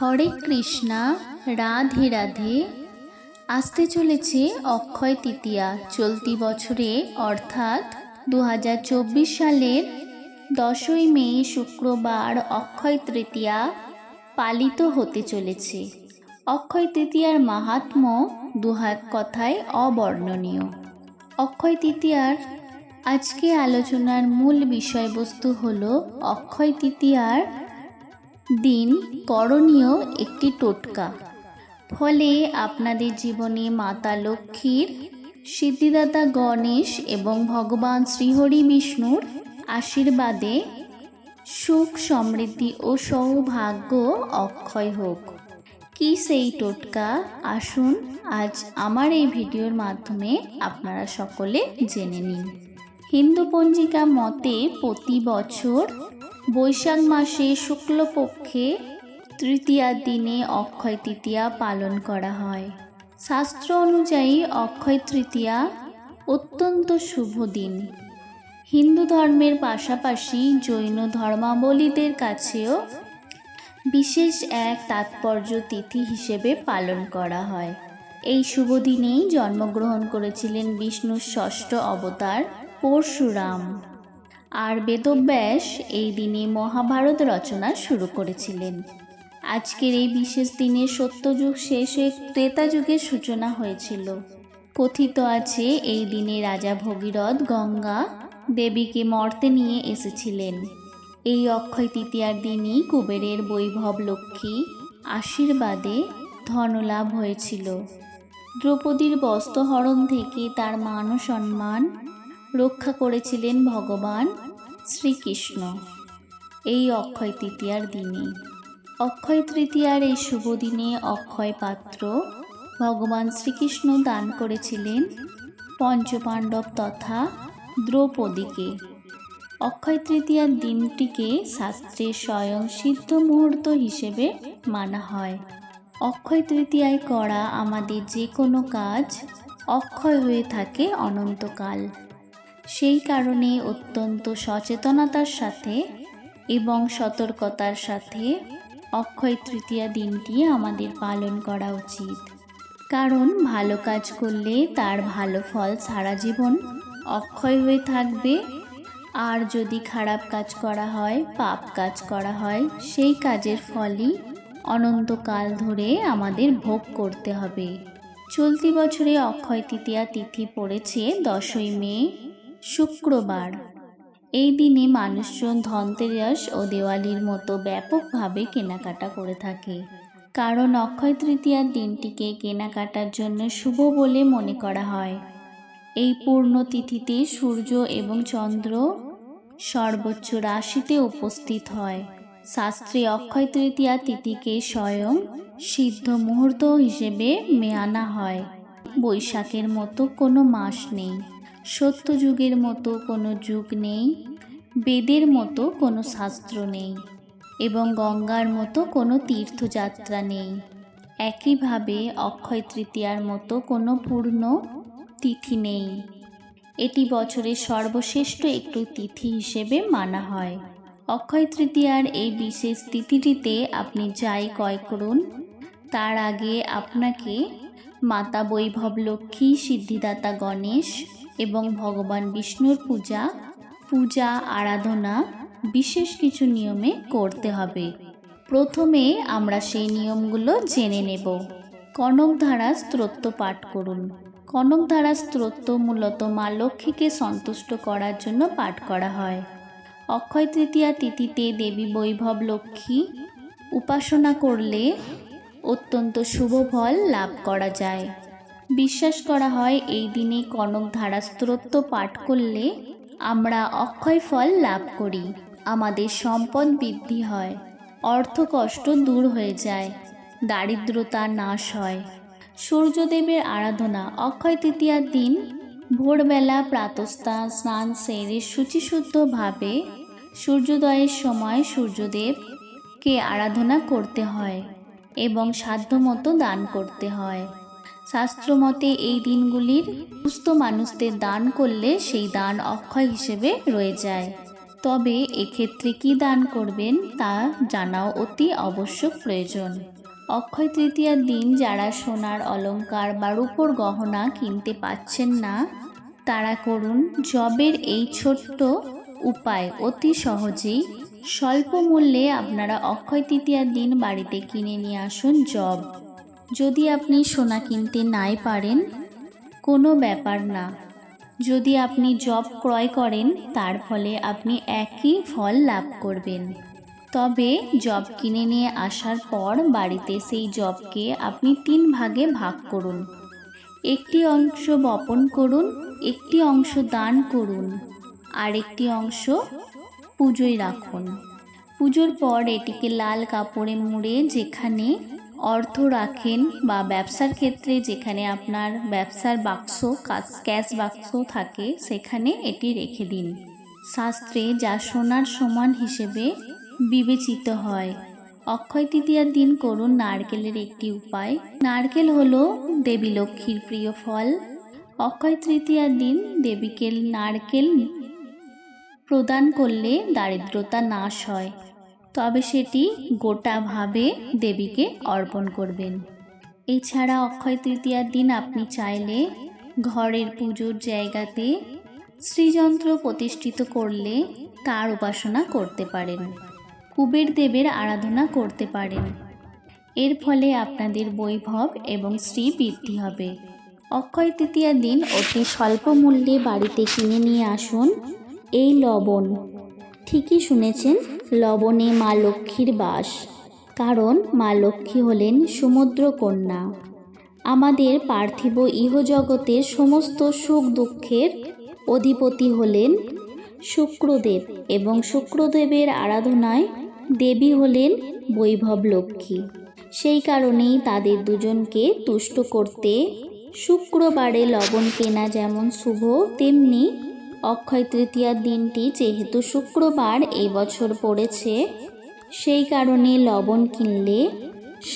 হরে কৃষ্ণা, রাধে রাধে। আসতে চলেছে অক্ষয় তৃতীয়া। চলতি বছরে, অর্থাৎ দু হাজার চব্বিশ সালের দশই মে, শুক্রবার অক্ষয় তৃতীয়া পালিত হতে চলেছে। অক্ষয় তৃতীয়ার মাহাত্ম্য দুহাত কথায় অবর্ণনীয়। অক্ষয় তৃতীয়ার আজকে আলোচনার মূল বিষয়বস্তু হল, অক্ষয় তৃতীয়ার দিন করণীয় একটি টোটকা। ফলে আপনাদের জীবনে মাতা লক্ষ্মীর, সিদ্ধিদাতা গণেশ এবং ভগবান শ্রীহরি বিষ্ণুর আশীর্বাদে সুখ, সমৃদ্ধি ও সৌভাগ্য অক্ষয় হোক। কি সেই টোটকা? আসুন আজ আমার এই ভিডিওর মাধ্যমে আপনারা সকলে জেনে নিন। হিন্দু পঞ্জিকা মতে প্রতি বছর বৈশাখ মাসে শুক্লপক্ষে তৃতীয়ার দিনে অক্ষয় তৃতীয়া পালন করা হয়। শাস্ত্র অনুযায়ী অক্ষয় তৃতীয়া অত্যন্ত শুভ দিন। হিন্দু ধর্মের পাশাপাশি জৈন ধর্মাবলীদের কাছেও বিশেষ এক তাৎপর্য তিথি হিসেবে পালন করা হয়। এই শুভ দিনেই জন্মগ্রহণ করেছিলেন বিষ্ণুর ষষ্ঠ অবতার পরশুরাম। আর বেদব্যাস এই দিনে মহাভারত রচনা শুরু করেছিলেন। আজকের এই বিশেষ দিনে সত্যযুগ শেষ ত্রেতা যুগের সূচনা হয়েছিল। কথিত আছে এই দিনে রাজা ভগীরথ গঙ্গা দেবীকে মর্তে নিয়ে এসেছিলেন। এই অক্ষয় তৃতীয়ার দিনই কুবেরের বৈভব লক্ষ্মী আশীর্বাদে ধনলাভ হয়েছিল। দ্রৌপদীর বস্ত্রহরণ থেকে তার মান সম্মান রক্ষা করেছিলেন ভগবান শ্রীকৃষ্ণ। এই অক্ষয় তৃতীয়ার দিনে। অক্ষয় তৃতীয়ার এই শুভ দিনে অক্ষয় পাত্র ভগবান শ্রীকৃষ্ণ দান করেছিলেন পঞ্চপাণ্ডব তথা দ্রৌপদীকে। অক্ষয় তৃতীয়ার দিনটিকে শাস্ত্রে স্বয়ং সিদ্ধ মুহূর্ত হিসেবে মানা হয়। অক্ষয় তৃতীয়ায় করা আমাদের যে কোনো কাজ অক্ষয় হয়ে থাকে অনন্তকাল। সেই কারণে অত্যন্ত সচেতনতার সাথে এবং সতর্কতার সাথে অক্ষয় তৃতীয়া দিনটি আমাদের পালন করা উচিত। কারণ ভালো কাজ করলে তার ভালো ফল সারা জীবন অক্ষয় হয়ে থাকবে। আর যদি খারাপ কাজ করা হয়, পাপ কাজ করা হয়, সেই কাজের ফলই অনন্তকাল ধরে আমাদের ভোগ করতে হবে। চলতি বছরে অক্ষয় তৃতীয়া তিথি পড়েছে দশই মে। শুক্রবার। এই দিনে মানুষজন ধনতেরাস ও দেওয়ালির মতো ব্যাপকভাবে কেনাকাটা করে থাকে। কারণ অক্ষয় তৃতীয়ার দিনটিকে কেনাকাটার জন্য শুভ বলে মনে করা হয়। এই পূর্ণ তিথিতে সূর্য এবং চন্দ্র সর্বোচ্চ রাশিতে উপস্থিত হয়। শাস্ত্রে অক্ষয় তৃতীয়া তিথিকে স্বয়ং সিদ্ধ মুহূর্ত হিসেবে মেয়ানা হয়। বৈশাখের মতো কোনো মাস নেই। সত্যযুগের মতো কোনো যুগ নেই, বেদের মতো কোনো শাস্ত্র নেই, এবং গঙ্গার মতো কোনো তীর্থযাত্রা নেই। একইভাবে অক্ষয় তৃতীয়ার মতো কোনো পূর্ণ তিথি নেই। এটি বছরের সর্বশ্রেষ্ঠ একটু তিথি হিসেবে মানা হয়। অক্ষয় তৃতীয়ার এই বিশেষ তিথিটিতে আপনি যাই ক্রয় করুন, তার আগে আপনাকে মাতা বৈভব লক্ষ্মী, সিদ্ধিদাতা গণেশ এবং ভগবান বিষ্ণুর পূজা পূজা, আরাধনা, বিশেষ কিছু নিয়মে করতে হবে। প্রথমে আমরা সেই নিয়মগুলো জেনে নেব। কনকধারা স্তোত্র পাঠ করুন। কনকধারা স্তোত্র মূলত মা লক্ষ্মীকে সন্তুষ্ট করার জন্য পাঠ করা হয়। অক্ষয় তৃতীয়া তিথিতে দেবী বৈভব লক্ষ্মী উপাসনা করলে অত্যন্ত শুভ ফল লাভ করা যায়। বিশ্বাস করা হয়, এই দিনে কনক ধারা স্তোত্র পাঠ করলে আমরা অক্ষয় ফল লাভ করি, আমাদের সম্পদ বৃদ্ধি হয়, অর্থ কষ্ট দূর হয়ে যায়, দারিদ্রতা নাশ হয়। সূর্যদেবের আরাধনা, অক্ষয় তৃতীয়ার দিন ভোরবেলা প্রাতস্তা স্নান সেরে শুচিশুদ্ধভাবে সূর্যোদয়ের সময় সূর্যদেবকে আরাধনা করতে হয় এবং সাধ্যমতো দান করতে হয়। শাস্ত্রমতে এই দিনগুলির সুস্থ মানুষদের দান করলে সেই দান অক্ষয় হিসেবে রয়ে যায়। তবে এক্ষেত্রে কি দান করবেন তা জানাও অতি আবশ্যক প্রয়োজন। অক্ষয় তৃতীয়ার দিন যারা সোনার অলঙ্কার বা রূপোর গহনা কিনতে পাচ্ছেন না, তারা করুন জবের এই ছোট্ট উপায়। অতি সহজেই স্বল্প মূল্যে আপনারা অক্ষয় তৃতীয়ার দিন বাড়িতে কিনে নিয়ে আসুন জব। যদি আপনি সোনা কিনতে নাই পারেন, কোনো ব্যাপার না। যদি আপনি জব ক্রয় করেন, তার ফলে আপনি একই ফল লাভ করবেন। তবে জব কিনে নিয়ে আসার পর বাড়িতে সেই জবকে আপনি তিন ভাগে ভাগ করুন। একটি অংশ বপন করুন, একটি অংশ দান করুন আর একটি অংশ পুজোয় রাখুন। পুজোর পর এটিকে লাল কাপড়ে মুড়ে যেখানে অর্থ রাখেন বা ব্যবসার ক্ষেত্রে যেখানে আপনার ব্যবসার বাক্স ক্যাশ বাক্স থাকে, সেখানে এটি রেখে দিন। শাস্ত্রে যা সোনার সমান হিসেবে বিবেচিত হয়। অক্ষয় তৃতীয়ার দিন করুন নারকেলের একটি উপায়। নারকেল হলো দেবী লক্ষ্মীর প্রিয় ফল। অক্ষয় তৃতীয়ার দিন দেবীকে নারকেল প্রদান করলে দারিদ্রতা নাশ হয়। তবে সেটি গোটাভাবে দেবীকে অর্পণ করবেন। এছাড়া অক্ষয় তৃতীয়ার দিন আপনি চাইলে ঘরের পুজোর জায়গাতে শ্রীযন্ত্র প্রতিষ্ঠিত করলে তার উপাসনা করতে পারেন। কুবের দেবের আরাধনা করতে পারেন। এর ফলে আপনাদের বৈভব এবং শ্রী বৃদ্ধি হবে। অক্ষয় তৃতীয়ার দিন অতি স্বল্প মূল্যে বাড়িতে কিনে নিয়ে আসুন এই লবণ। ঠিকই শুনেছেন, লবণে মা লক্ষ্মীর বাস। কারণ মা লক্ষ্মী হলেন সমুদ্র কন্যা আমাদের পার্থিব ইহজগতের সমস্ত সুখ দুঃখের অধিপতি হলেন শুক্রদেব এবং শুক্রদেবের আরাধনায় দেবী হলেন বৈভব লক্ষ্মী। সেই কারণেই তাদের দুজনকে তুষ্ট করতে শুক্রবারে লবণ কেনা যেমন শুভ, তেমনি অক্ষয় তৃতীয়ার দিনটি যেহেতু শুক্রবার এই বছর পড়েছে। সেই কারণে লবণ কিনলে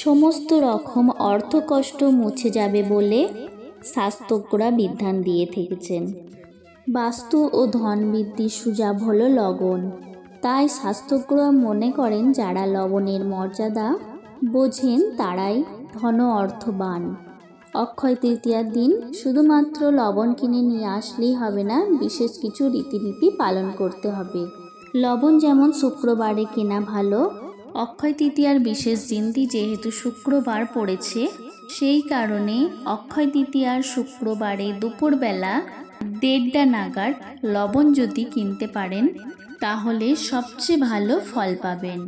সমস্ত রকম অর্থকষ্ট মুছে যাবে বলে শাস্ত্রজ্ঞরা বিধান দিয়ে থেকেছেন। বাস্তু ও ধন বৃদ্ধির সুজাব হলো লবণ। তাই শাস্ত্রজ্ঞরা মনে করেন, যারা লবণের মর্যাদা বোঝেন, তারাই ধন অর্থবান। অক্ষয় তৃতীয়ার দিন শুধুমাত্র লবণ কিনে নিয়ে আসলেই হবে না, বিশেষ কিছু রীতিনীতি পালন করতে হবে। লবণ যেমন শুক্রবারে কেনা ভালো, অক্ষয় তৃতীয়ার বিশেষ দিনটি যেহেতু শুক্রবার পড়েছে, সেই কারণে অক্ষয় তৃতীয়ার শুক্রবারে দুপুরবেলা দেড়টা নাগাদ লবণ যদি কিনতে পারেন, তাহলে সবচেয়ে ভালো ফল পাবেন।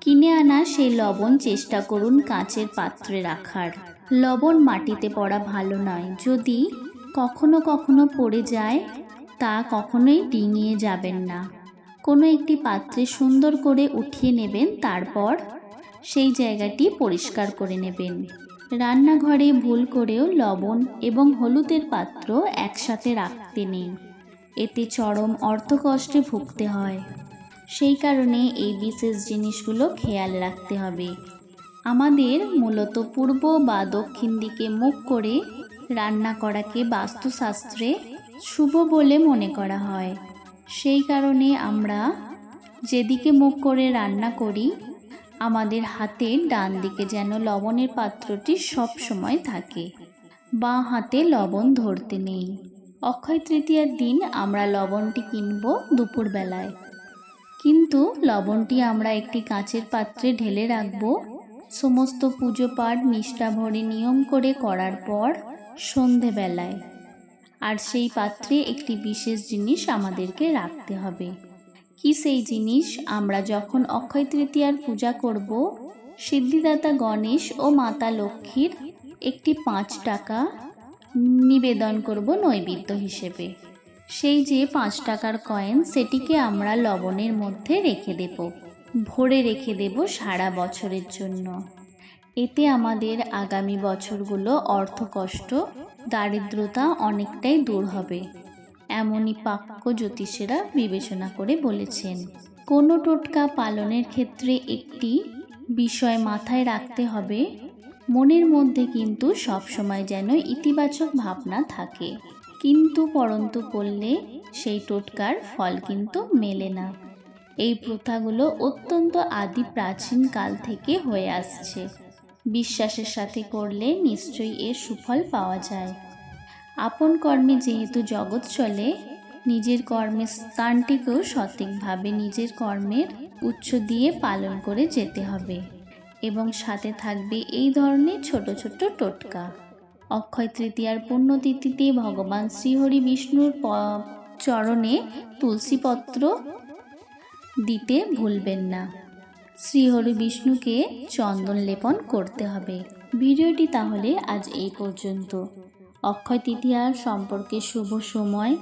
কিনে আনা সেই লবণ চেষ্টা করুন কাঁচের পাত্রে রাখার। লবণ মাটিতে পড়া ভালো নয়। যদি কখনো কখনো পড়ে যায়, তা কখনোই ডিঙিয়ে যাবেন না। কোনো একটি পাত্রে সুন্দর করে উঠিয়ে নেবেন, তারপর সেই জায়গাটি পরিষ্কার করে নেবেন। রান্নাঘরে ভুল করেও লবণ এবং হলুদের পাত্র একসাথে রাখতে নেই। এতে চরম অর্থকষ্টে ভুগতে হয়। সেই কারণে এই বিশেষ জিনিসগুলো খেয়াল রাখতে হবে। আমাদের মূলত পূর্ব বা দক্ষিণ দিকে মুখ করে রান্না করাকে বাস্তুশাস্ত্রে শুভ বলে মনে করা হয়। সেই কারণে আমরা যেদিকে মুখ করে রান্না করি, আমাদের হাতের ডান দিকে যেন লবণের পাত্রটি সব সময় থাকে, বা হাতে লবণ ধরতে নেই। অক্ষয় তৃতীয়ার দিন আমরা লবণটি কিনব দুপুরবেলায়। কিন্তু লবণটি আমরা একটি কাঁচের পাত্রে ঢেলে রাখব সমস্ত পুজো পাঠ নিষ্ঠা ভরে নিয়ম করে করার পর সন্ধেবেলায়। আর সেই পাত্রে একটি বিশেষ জিনিস আমাদেরকে রাখতে হবে। কি সেই জিনিস? আমরা যখন অক্ষয় তৃতীয়ার পূজা করব, সিদ্ধিদাতা গণেশ ও মাতা লক্ষ্মীর একটি পাঁচ টাকা নিবেদন করব নৈবেদ্য হিসেবে। সেই যে পাঁচ টাকার কয়েন, সেটিকে আমরা লবণের মধ্যে রেখে দেব। ভরে রেখে দেব সারা বছরের জন্য। এতে আমাদের আগামী বছরগুলো অর্থকষ্ট, দারিদ্রতা অনেকটাই দূর হবে, এমনই পাক্য জ্যোতিষেরা বিবেচনা করে বলেছেন। কোনো টোটকা পালনের ক্ষেত্রে একটি বিষয় মাথায় রাখতে হবে, মনের মধ্যে কিন্তু সবসময় যেন ইতিবাচক ভাবনা থাকে। কিন্তু পরন্তু করলে সেই টোটকার ফল কিন্তু মেলে না। এই প্রথাগুলো অত্যন্ত আদি প্রাচীন কাল থেকে হয়ে আসছে। বিশ্বাসের সাথে করলে নিশ্চয়ই এর সুফল পাওয়া যায়। আপন কর্মে যেহেতু জগৎ চলে, নিজের কর্মের স্থানটিকেও সঠিকভাবে নিজের কর্মের উচ্চ দিয়ে পালন করে যেতে হবে এবং সাথে থাকবে এই ধরনের ছোট ছোট টোটকা। অক্ষয় তৃতীয়ার পুণ্যতিথিতে ভগবান শ্রীহরি বিষ্ণুর চরণে তুলসীপত্র দিতে ভুলবেন না। শ্রীহরি বিষ্ণুকে চন্দন লেপন করতে হবে। ভিডিওটি তাহলে আজ এই পর্যন্ত। অক্ষয় তৃতীয়ার সম্পর্কে শুভ সময়,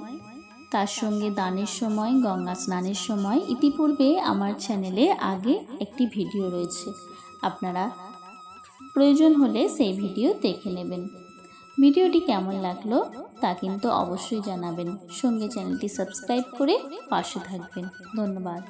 তার সঙ্গে দানের সময়, গঙ্গা স্নানের সময় ইতিপূর্বে আমার চ্যানেলে আগে একটি ভিডিও রয়েছে। আপনারা প্রয়োজন হলে সেই ভিডিও দেখে নেবেন। ভিডিওটি কেমন লাগল তা কিন্তু অবশ্যই জানাবেন। সঙ্গে চ্যানেলটি সাবস্ক্রাইব করে পাশে থাকবেন। ধন্যবাদ।